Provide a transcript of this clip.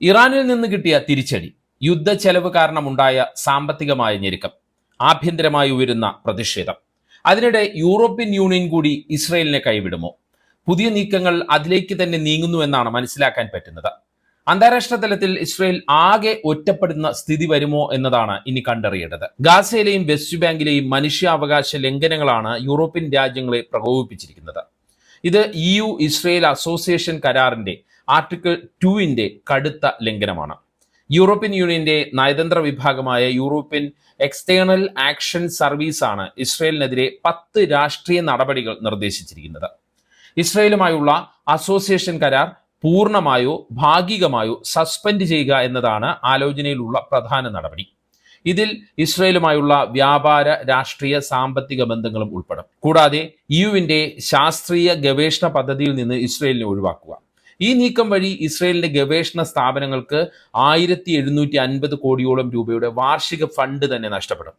ഇറാനിൽ നിന്ന് കിട്ടിയ തിരിച്ചടി യുദ്ധ ചെലവ് കാരണമുണ്ടായ സാമ്പത്തികമായ ഞെരുക്കം ആഭ്യന്തരമായി ഉയരുന്ന പ്രതിഷേധം. അതിനിടെ യൂറോപ്യൻ യൂണിയൻ കൂടി ഇസ്രയേലിനെ കൈവിടുമോ? പുതിയ നീക്കങ്ങൾ അതിലേക്ക് തന്നെ നീങ്ങുന്നു എന്നാണ് മനസ്സിലാക്കാൻ പറ്റുന്നത്. അന്താരാഷ്ട്ര തലത്തിൽ ഇസ്രയേൽ ആകെ ഒറ്റപ്പെടുന്ന സ്ഥിതി വരുമോ എന്നതാണ് ഇനി കണ്ടറിയേണ്ടത്. ഗാസയിലെയും വെസ്റ്റ് ബാങ്കിലെയും മനുഷ്യാവകാശ ലംഘനങ്ങളാണ് യൂറോപ്യൻ രാജ്യങ്ങളെ പ്രകോപിപ്പിച്ചിരിക്കുന്നത്. ഇത് ഇ യു ഇസ്രയേൽ അസോസിയേഷൻ കരാറിന്റെ ആർട്ടിക്കിൾ ടുവിന്റെ കടുത്ത ലംഘനമാണ്. യൂറോപ്യൻ യൂണിയന്റെ നയതന്ത്ര വിഭാഗമായ യൂറോപ്യൻ എക്സ്റ്റേണൽ ആക്ഷൻ സർവീസാണ് ഇസ്രയേലിനെതിരെ പത്ത് രാഷ്ട്രീയ നടപടികൾ നിർദ്ദേശിച്ചിരിക്കുന്നത്. ഇസ്രയേലുമായുള്ള അസോസിയേഷൻ കരാർ പൂർണമായോ ഭാഗികമായോ സസ്പെൻഡ് ചെയ്യുക എന്നതാണ് ആലോചനയിലുള്ള പ്രധാന നടപടി. ഇതിൽ ഇസ്രയേലുമായുള്ള വ്യാപാര രാഷ്ട്രീയ സാമ്പത്തിക ബന്ധങ്ങളും ഉൾപ്പെടും. കൂടാതെ യുവിന്റെ ശാസ്ത്രീയ ഗവേഷണ പദ്ധതിയിൽ നിന്ന് ഇസ്രയേലിനെ ഒഴിവാക്കുക. ഈ നീക്കം വഴി ഇസ്രയേലിന്റെ ഗവേഷണ സ്ഥാപനങ്ങൾക്ക് ആയിരത്തി എഴുന്നൂറ്റി അൻപത് കോടിയോളം രൂപയുടെ വാർഷിക ഫണ്ട് തന്നെ നഷ്ടപ്പെടും.